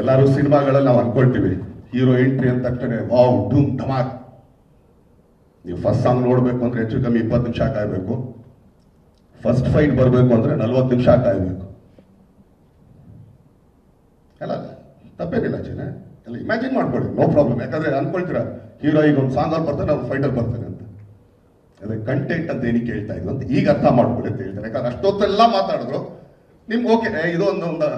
ಎಲ್ಲರೂ ಸಿನಿಮಾಗಳಲ್ಲಿ ನಾವು ಅನ್ಕೊಳ್ತೀವಿ ಹೀರೋ ಎಂಟ್ರಿ ಅಂತ ತಕ್ಷಣ ವಾವ್ ಡೂಮ್ ಧಮಾಕ್. ನೀವು ಫಸ್ಟ್ ಸಾಂಗ್ ನೋಡಬೇಕು ಅಂದ್ರೆ ಹೆಚ್ಚು ಕಮ್ಮಿ ಇಪ್ಪತ್ತು ನಿಮಿಷ ಕಾಯಬೇಕು ಫಸ್ಟ್ ಫೈಟ್ ಬರಬೇಕು ಅಂದ್ರೆ ನಲ್ವತ್ತು ನಿಮಿಷ ಕಾಯಬೇಕು ಅಲ್ಲ ತಪ್ಪೇನಿಲ್ಲ ಚೆನ್ನ ಎಲ್ಲ ಇಮ್ಯಾಜಿನ್ ಮಾಡ್ಕೊಳ್ಳಿ ನೋ ಪ್ರಾಬ್ಲಮ್ ಯಾಕಂದ್ರೆ ಅನ್ಕೊಳ್ತೀರಾ ಹೀರೋ ಈಗ ಒಂದು ಸಾಂಗ್ ಅಲ್ಲಿ ಬರ್ತಾನೆ, ಅವ್ನು ಫೈಟರ್ ಬರ್ತಾನೆ ಅಂತ. ಅದೇ ಕಂಟೆಂಟ್ ಅಂತ ಏನಕ್ಕೆ ಹೇಳ್ತಾ ಇದ್ರು ಅಂತ ಈಗ ಅರ್ಥ ಮಾಡ್ಕೊಳ್ಳಿ ಅಂತ ಹೇಳ್ತಾರೆ. ಯಾಕಂದ್ರೆ ಅಷ್ಟೊತ್ತೆಲ್ಲ ಮಾತಾಡಿದ್ರು, ನಿಮ್ಗೆ ಓಕೆ ಇದೊಂದು ಒಂದು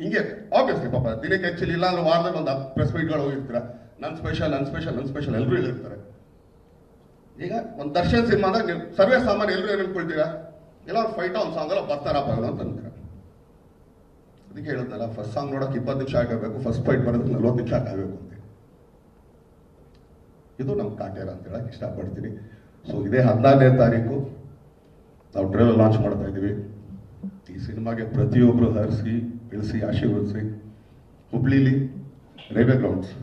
ಹಿಂಗೆ ಆಬ್ವಿಯಸ್ಲಿ ಪಾಪ ದಿನಕ್ಕೆ ಆಕ್ಚುಲಿ ಇಲ್ಲ ಅಂದ್ರೆ ವಾರದಲ್ಲಿ ಒಂದು ಪ್ರೆಸ್ ಮೀಟ್ಗಳು ಹೋಗಿರ್ತೀರ? ನನ್ ಸ್ಪೆಷಲ್ ನನ್ ಸ್ಪೆಷಲ್ ನನ್ ಸ್ಪೆಷಲ್ ಎಲ್ಲರೂ ಹೇಳಿರ್ತಾರೆ. ಈಗ ಒಂದು ದರ್ಶನ್ ಸಿನಿಮಾ ಅಂದ್ರೆ ನೀವು ಸರ್ವೇ ಸಾಮಾನ್ಯ ಎಲ್ಲರೂ ಏನು ಅನ್ಕೊಳ್ತೀರಾ? ಎಲ್ಲ ಒಂದು ಫೈಟ್ ಒಂದು ಸಾಂಗ್ ಎಲ್ಲ ಬರ್ತಾರ ಇವ್ರು ಅಂತ ಅಂತೀರ ಅದಕ್ಕೆ ಹೇಳುತ್ತಲ್ಲ ಫಸ್ಟ್ ಸಾಂಗ್ ನೋಡೋಕೆ ಇಪ್ಪತ್ತು ನಿಮಿಷ ಆಗಬೇಕು ಫಸ್ಟ್ ಫೈಟ್ ಬರೋದಕ್ಕೆ ನಲ್ವತ್ತು ನಿಮಿಷ ಆಗಬೇಕು ಅಂತ ಇದು ನಮ್ಮ ಕಾಟೇರ ಅಂತ ಹೇಳಕ್ ಇಷ್ಟಪಡ್ತೀನಿ. ಸೊ ಇದೇ ಹದಿನಾರನೇ ತಾರೀಕು, ನಾವು ಟ್ರೇಲರ್ ಲಾಂಚ್ ಮಾಡ್ತಾ ಇದ್ದೀವಿ. ಈ ಸಿನಿಮಾಗೆ ಪ್ರತಿಯೊಬ್ಬರು ಹರಿಸಿ ಇಳಿಸಿ ಆಶೀರ್ವದಿಸಿ, ಹುಬ್ಳಿಲಿ, ರೈಲ್ವೆ ಗ್ರೌಂಡ್ಸ್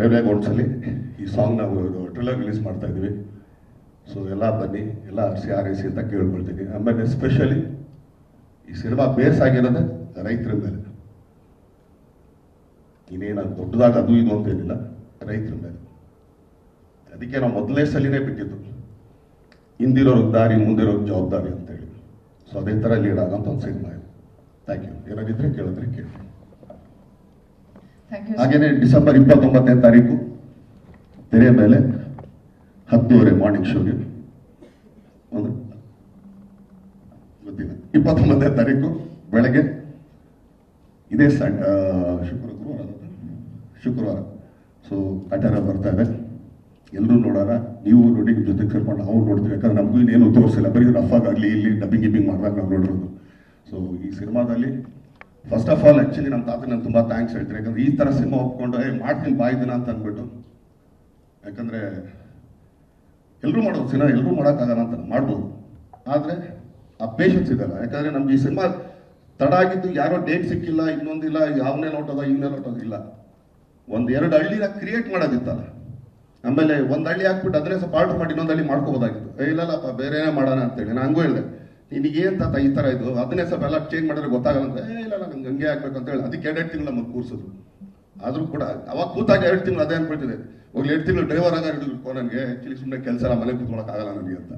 ರೈಲ್ವೆ ಗ್ರೌಂಡ್ಸಲ್ಲಿ ಈ ಸಾಂಗ್ ನಾವು ಟ್ರೈಲರ್ ರಿಲೀಸ್ ಮಾಡ್ತಾ ಇದ್ವಿ ಸೊ ಎಲ್ಲ ಬನ್ನಿ, ಎಲ್ಲ ಹರಿಸಿ ಆರೈಸಿ ಅಂತ ಕೇಳ್ಕೊಳ್ತೀನಿ. ಆಮೇಲೆ ಎಸ್ಪೆಷಲಿ ಈ ಸಿನಿಮಾ ಬೇಸ್ ಆಗಿರೋದೆ ರೈತರ ಮೇಲೆ. ಇನ್ನೇನು ದೊಡ್ಡದಾಗ ಅದು ಇದು ಅಂತೇನಿಲ್ಲ ರೈತರ ಮೇಲೆ. ಅದಕ್ಕೆ ನಾವು ಮೊದಲನೇ ಸಲಿನೇ ಬಿಟ್ಟಿದ್ದು. ಹಿಂದಿರೋರ್ಗೆ ದಾರಿ ಮುಂದಿರೋರ್ಗೆ ಜವಾಬ್ದಾರಿ ಅಂತ ಸೊ ಅದೇ ಥರ ಲೀಡ್ ಆಗೋಂಥ ಒಂದು ಸಿನಿಮಾ ಇದು. ಥ್ಯಾಂಕ್ ಯು ಏನಾಗಿದ್ರೆ ಕೇಳಿದ್ರೆ ಕೇಳಿ. ಹಾಗೇನೆ ಡಿಸೆಂಬರ್ ಇಪ್ಪತ್ತೊಂಬತ್ತನೇ ತಾರೀಕು ತೆರೆಯ ಮೇಲೆ ಹತ್ತುವರೆ ಮಾರ್ನಿಂಗ್ ಶೋಗೆ ಒಂದು ಗೊತ್ತಿಲ್ಲ. ಇಪ್ಪತ್ತೊಂಬತ್ತನೇ ತಾರೀಕು ಬೆಳಗ್ಗೆ ಇದೇ ಸಂಡ ಶುಕ್ರ ಗುರುವಾರ. ಶುಕ್ರವಾರ. ಸೊ ಕಟಾರ ಬರ್ತಾ ಇದೆ. ನೋಡೋಣ, ನೀವು ನೋಡಿ ನಿಮ್ಮ ಜೊತೆಗೆ ಸೇರ್ಕೊಂಡು ಅವ್ರು ನೋಡ್ತೀವಿ. ಯಾಕಂದ್ರೆ ನಮಗೂ ಇನ್ನೇನು ತೋರಿಸಿಲ್ಲ. ಬರೀ ರಫ್ ಆಗಲಿ ಇಲ್ಲಿ ಡಬ್ಬಿಂಗ್ ಗಿಬ್ಬಿಂಗ್ ಮಾಡಿದಾಗ ನಾವು ನೋಡಿರೋದು. ಸೊ ಈ ಸಿನಿಮಾದಲ್ಲಿ ಫಸ್ಟ್ ಆಫ್ ಆಲ್ ಆ್ಯಕ್ಚುಲಿ ನಮ್ಮ ತಾತ ನಾನು ತುಂಬ ಥ್ಯಾಂಕ್ಸ್ ಹೇಳ್ತೀನಿ. ಯಾಕಂದ್ರೆ ಈ ಥರ ಸಿನಿಮಾ ಒಪ್ಕೊಂಡು, ಏ, ಮಾಡ್ತೀನಿ ಬಾಯ್ದಿನ ಅಂತ ಅಂದ್ಬಿಟ್ಟು. ಯಾಕಂದರೆ ಎಲ್ಲರೂ ಮಾಡೋದು ಸಿನಿಮಾ ಎಲ್ಲರೂ ಮಾಡೋಕ್ಕಾಗಲ್ಲ ಅಂತ ಮಾಡ್ಬೋದು. ಆದರೆ ಆ ಪೇಷನ್ಸ್ ಇದಲ್ಲ. ಯಾಕಂದ್ರೆ ನಮ್ಗೆ ಈ ಸಿನಿಮಾ ತಡ ಆಗಿದ್ದು ಯಾರೋ ಡೇಟ್ ಸಿಕ್ಕಿಲ್ಲ, ಇನ್ನೊಂದಿಲ್ಲ ಯಾವನೇ ನೋಟೋದ ಇವನೇ ನೋಟೋದಿಲ್ಲ ಒಂದು ಎರಡು ಹಳ್ಳಿನ ಕ್ರಿಯೇಟ್ ಮಾಡೋದಿತ್ತಲ್ಲ. ಆಮೇಲೆ ಒಂದು ಹಳ್ಳಿ ಹಾಕ್ಬಿಟ್ಟು ಅದನ್ನೇ ಸ್ವಲ್ಪ ಆರ್ಡರ್ ಮಾಡಿ ಇನ್ನೊಂದು ಹಳ್ಳಿ ಮಾಡ್ಕೋಬೋದಾಗಿತ್ತು. ಇಲ್ಲಲ್ಲಪ್ಪ ಬೇರೆ ಏನೇ ಮಾಡೋಣ ಅಂತೇಳಿ. ನಾನು ಹಂಗೂ ಹೇಳಿದೆ. ನಿನಗೆ ಏನ್ ತಾತ ಈ ತರ ಇದು? ಅದನ್ನೇ ಸ್ವಲ್ಪ ಎಲ್ಲ ಚೇಂಜ್ ಮಾಡಿದ್ರೆ ಗೊತ್ತಾಗಲ್ಲ ಅಂತ. ಏ, ಇಲ್ಲ ನಂಗೆ ಹಂಗೆ ಹಾಕ್ಬೇಕು ಅಂತ ಹೇಳಿ. ಅದಕ್ಕೆ ಎರಡು ತಿಂಗಳು ನಮಗೆ ಕೂರಿಸೋದು ಆದರೂ ಕೂಡ ಅವಾಗ ಕೂತಾಗ ಎರಡು ತಿಂಗಳು ಅದೇ ಅನ್ಕೊಳ್ತಿದೆ ಹೋಗ್ಲಿ, ಎರಡು ತಿಂಗಳು ಡ್ರೈವರ್ ಆಗ ಹಿಡಿದು ನನಗೆ. ಆಕ್ಚುಲಿ ಸುಮ್ಮನೆ ಕೆಲಸ ಎಲ್ಲ ಮನೆ ಕೂತ್ಕೊಳಕ್ಕಾಗಲ್ಲ ನನಗೆ ಅಂತ.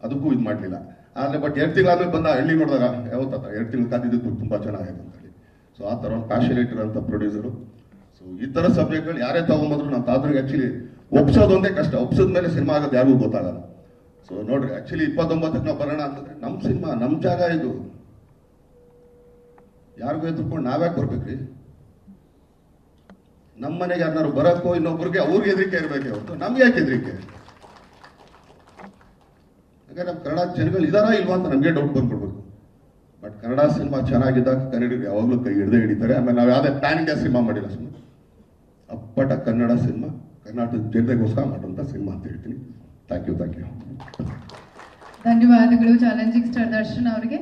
ಅದಕ್ಕೂ ಇದು ಮಾಡಲಿಲ್ಲ. ಆದ್ರೆ ಬಟ್ ಎರಡು ತಿಂಗಳಾದ್ಮೇಲೆ ಬಂದ ಹಳ್ಳಿ ನೋಡಿದಾಗ ಯಾವತ್ತ ಎರಡು ತಿಂಗಳು ಕಾದಿದ್ದು ತುಂಬಾ ಚೆನ್ನಾಗಿದೆ ಅಂತ ಹೇಳಿ. ಸೊ ಆ ಥರ ಒಂದು ಪ್ಯಾಶನೇಟ್ ಇರೋಂಥ ಪ್ರೊಡ್ಯೂಸರು ಸೊ ಈ ಥರ ಸಬ್ಜೆಕ್ಟ್ಗಳು ಯಾರೇ ತಗೊಂಬಂದ್ರು ನಮ್ಮ ತಾತನಿಗೆ ಆಕ್ಚುಲಿ ಒಪ್ಸೋದೊಂದೇ ಕಷ್ಟ. ಒಪ್ಸದ ಮೇಲೆ ಸಿನಿಮಾ ಆಗೋದು ಯಾರಿಗೂ ಗೊತ್ತಾಗಲ್ಲ. ಸೊ ನೋಡ್ರಿ ಆಕ್ಚುಲಿ ಇಪ್ಪತ್ತೊಂಬತ್ತಕ್ಕೆ ನಾವು ಬರೋಣ ಅಂತಂದ್ರೆ ನಮ್ಮ ಸಿನಿಮಾ ನಮ್ಮ ಜಾಗ ಇದು. ಯಾರಿಗೂ ಎದುರ್ಕೊಂಡು ನಾವ್ಯಾಕೆ ಬರ್ಬೇಕ್ರಿ? ನಮ್ಮ ಮನೆಗೆ ಯಾರನ್ನಾರು ಬರೋಕ್ಕೋ ಇನ್ನೊಬ್ರಿಗೆ ಅವ್ರಿಗೆ ಹೆದರಿಕೆ ಇರಬೇಕೆ ಹೊರತು ನಮ್ಗೆ ಯಾಕೆ ಹೆದರಿಕೆ ಹಾಗೆ ನಮ್ಮ ಕನ್ನಡ ಜನಗಳು ಇದಾರಾ ಇಲ್ವಾ ಅಂತ ನಮಗೆ ಡೌಟ್ ಬಂದ್ಬಿಡ್ಬೇಕು. ಬಟ್ ಕನ್ನಡ ಸಿನಿಮಾ ಚೆನ್ನಾಗಿದ್ದಾಗ ಕನ್ನಡಿಗರು ಯಾವಾಗಲೂ ಕೈ ಹಿಡ್ದೆ ಹಿಡಿತಾರೆ. ಆಮೇಲೆ ನಾವು ಯಾವುದೇ ಪ್ಯಾನ್ ಇಂಡಿಯಾ ಸಿನಿಮಾ ಮಾಡಿಲ್ಲ ಸುಮ್ಮನೆ ಅಪ್ಪಟ ಕನ್ನಡ ಸಿನಿಮಾ ಕರ್ನಾಟಕ ಜನತೆಗೋಸ್ಕರ ಮಾಡುವಂಥ ಸಿನಿಮಾ ಅಂತ ಹೇಳ್ತೀನಿ. ಥ್ಯಾಂಕ್ ಯು ಥ್ಯಾಂಕ್ ಯು ಧನ್ಯವಾದಗಳು. ಚಾಲೆಂಜಿಂಗ್ ಸ್ಟಾರ್ ದರ್ಶನ್ ಅವರಿಗೆ.